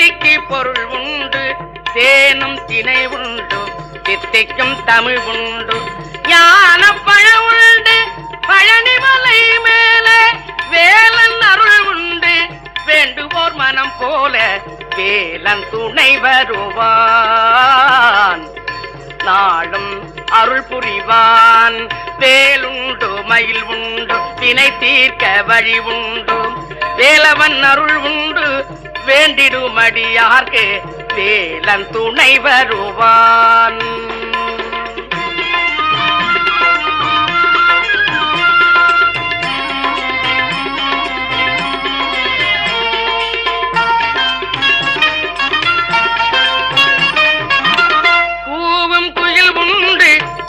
சித்திக்கு பொருள் உண்டு தேனும் திணை உண்டு சித்திக்கும் தமிழ் உண்டு. ஞான பழ உண்டு பழனிமலை மேலே வேலன் அருள் உண்டு. வேண்டுவோர் மனம் போல வேலன் துணை வருவான். நாளும் அருள் புரிவான் வேலுண்டு மயில் உண்டு வினை தீர்க்க வழி உண்டு. வேலவன் அருள் உண்டு வேண்டிடுமடியார்க்கு வேலன் துணை வருவான்.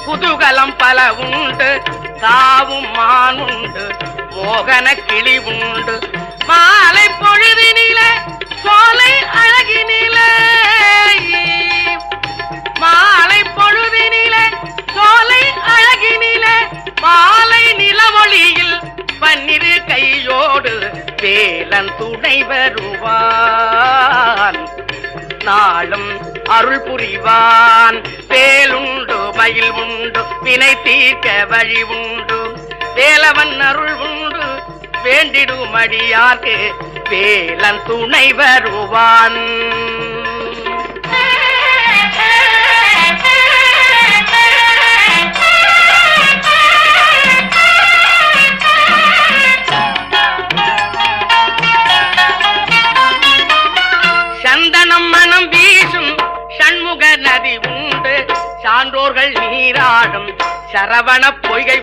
குதூகலம் பல உண்டு தாவும் மான் உண்டு மோகன கிளி உண்டு. மாலை பொழுது வேலன் துணை வருவான். நாளும் அருள் புரிவான். வேலுண்டு மயில் உண்டு வினை தீர்க்க வழி உண்டு. வேலவன் அருள் உண்டு வேண்டிடும் அடியார்க்கு வேலன் துணை வருவான். வானம் வீசும் சண்முக நதி உண்டு. சான்றோர்கள் நீராடும் சரவண பொய்கை